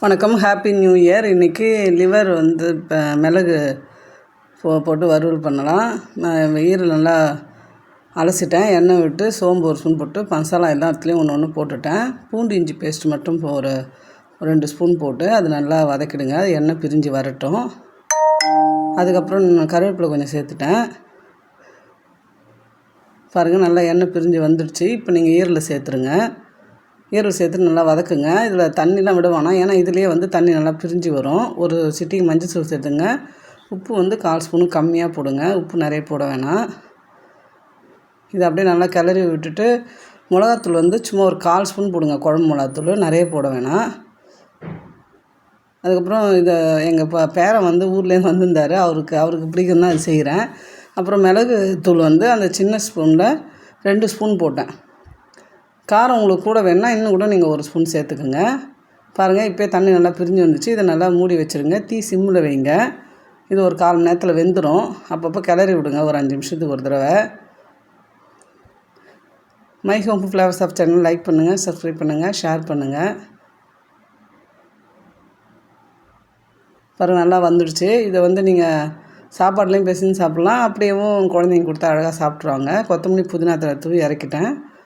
வணக்கம் happy new year இன்றைக்கி liver வந்து இப்போ மிளகு போ போட்டு வறுவல் பண்ணலாம். நான் ஈரல் நல்லா அலசிட்டேன். எண்ணெய் விட்டு சோம்பு ஒரு ஸ்பூன் போட்டு மசாலா எல்லா இடத்துலையும் ஒன்று ஒன்று போட்டுட்டேன். பூண்டு இஞ்சி பேஸ்ட் மட்டும் ஒரு ரெண்டு ஸ்பூன் போட்டு அது நல்லா வதக்கிடுங்க. அது எண்ணெய் பிரிஞ்சு வரட்டும். அதுக்கப்புறம் நான் கருவேப்பிலை கொஞ்சம் சேர்த்துட்டேன். பாருங்கள் நல்லா எண்ணெய் பிரிஞ்சு வந்துடுச்சு. இப்போ நீங்கள் ஈரலை சேர்த்துருங்க. ஈரல் சேர்த்து நல்லா வதக்குங்க. இதில் தண்ணிலாம் விட வேணாம். ஏன்னா இதுலேயே வந்து தண்ணி நல்லா பிரிஞ்சு வரும். ஒரு சிட்டிக்கு மஞ்சள் தூள் சேர்த்துங்க. உப்பு வந்து கால் ஸ்பூனு கம்மியாக போடுங்க. உப்பு நிறைய போட வேணாம். இதை அப்படியே நல்லா கிளறி விட்டுட்டு மிளகாத்தூள் வந்து சும்மா ஒரு கால் ஸ்பூன் போடுங்க. குழம்பு மிளகாத்தூள் நிறைய போட வேணாம். அதுக்கப்புறம் இதை எங்கள் ப பேரன் வந்து ஊர்லேருந்து வந்திருந்தார். அவருக்கு அவருக்கு பிடிக்கும் தான் அது செய்கிறேன். அப்புறம் மிளகு தூள் வந்து அந்த சின்ன ஸ்பூனில் ரெண்டு ஸ்பூன் போட்டேன். காரம் உங்களுக்கு கூட வேணால் இன்னும் கூட நீங்கள் ஒரு ஸ்பூன் சேர்த்துக்குங்க. பாருங்கள் இப்போ தண்ணி நல்லா பிரிஞ்சு வந்துச்சு. இதை நல்லா மூடி வச்சுருங்க. தீ சிம்மில் வைங்க. இது ஒரு கால் மணி நேரத்தில் வெந்துடும் அப்பப்போ கிளறி விடுங்க. ஒரு அஞ்சு நிமிஷத்துக்கு ஒரு தடவை. My home flowers of channel like பண்ணுங்கள் சப்ஸ்கிரைப் பண்ணுங்கள் ஷேர் பண்ணுங்கள் பாருங்கள் நல்லா வந்துடுச்சு. இதை வந்து நீங்கள் சாப்பாட்லேயும் பேசின்னு சாப்பிட்லாம். அப்படியேவும் குழந்தைங்க கொடுத்தா அழகாக சாப்பிட்ருவாங்க கொத்தமல்லி புதினா தூவி இறக்கிட்டேன்.